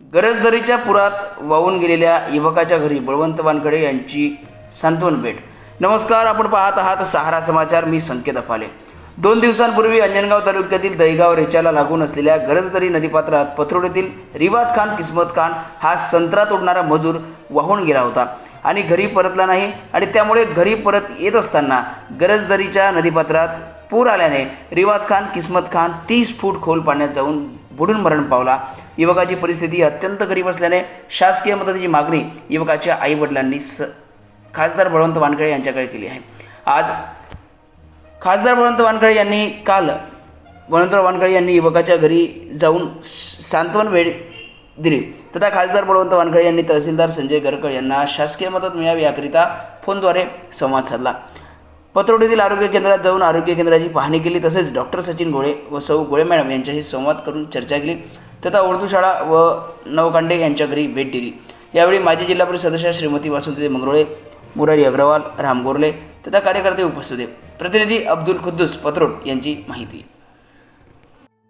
गरजदरीच्या पुरात वाहून गेलेल्या युवकाच्या घरी बळवंत वानकडे यांची सांत्वन भेट. नमस्कार आपण पाहत आहात सहारा समाचार. मी संकेत अफाले. दोन दिवसांपूर्वी अंजनगाव तालुक्यातील दहीगाव रेचाला लागून असलेल्या गरजदरी नदीपात्रात पथरोडेतील रिवाज खान किस्मत खान हा संत्रा तोडणारा मजूर वाहून गेला होता आणि घरी परतला नाही आणि त्यामुळे घरी परत येत असताना गरजदरीच्या नदीपात्रात पूर आल्याने रिवाज खान किस्मत खान तीस फूट खोल पाण्यात जाऊन बुडून मरण पावला. युवकाची परिस्थिती अत्यंत गरीब असल्याने शासकीय मदतीची मागणी युवकाच्या आईवडिलांनी स खासदार बळवंत वानखळे यांच्याकडे केली आहे. आज खासदार बळवंत वानखळे यांनी काल बळवंतराव वानखळे यांनी युवकाच्या घरी जाऊन सांत्वन वेळ दिली. तथा खासदार बळवंत वानखळे यांनी तहसीलदार संजय गरकर यांना शासकीय मदत मिळावी याकरिता फोनद्वारे संवाद साधला. पतरोडीतील आरोग्य केंद्रात जाऊन आरोग्य केंद्राची पाहणी केली. तसेच डॉक्टर सचिन गोळे व सौ गोळे मॅडम यांच्याशी संवाद करून चर्चा केली. तथा उर्दू शाळा व नवकांडे यांच्या घरी भेट दिली. यावेळी माजी जिल्हा परिषद सदस्य श्रीमती वासुदेव मंगरोळे मुरारी अग्रवाल राम गोरले तथा कार्यकर्ते उपस्थित होते. प्रतिनिधी अब्दुल खुद्दूस पत्रोट यांची माहिती.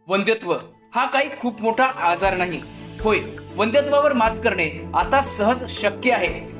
वंध्यत्व हा काही खूप मोठा आजार नाही. होय वंध्यत्वावर मात करणे आता सहज शक्य आहे.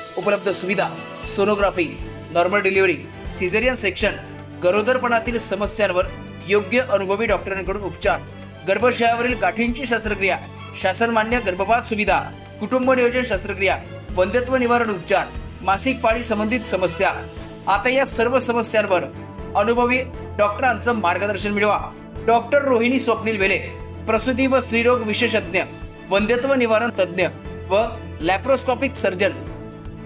उपलब्ध सुविधा sonography normal delivery caesarean section गरोदरपणातील समस्यांवर योग्य अनुभवी डॉक्टरांकडून उपचार गर्भाशयावरील गाठींची शस्त्रक्रिया शासनमान्य गर्भपात सुविधा कुटुंब नियोजन शस्त्रक्रिया वंध्यत्व निवारण उपचार मासिक पाळी संबंधित समस्या. आता या सर्व समस्यांवर अनुभवी डॉक्टरांचं मार्गदर्शन मिळवा. डॉक्टर रोहिणी स्वप्नील वेले प्रसूती व स्त्रीरोग विशेषज्ञ वंध्यत्व निवारण तज्ज्ञ व लॅप्रोस्कॉपिक सर्जन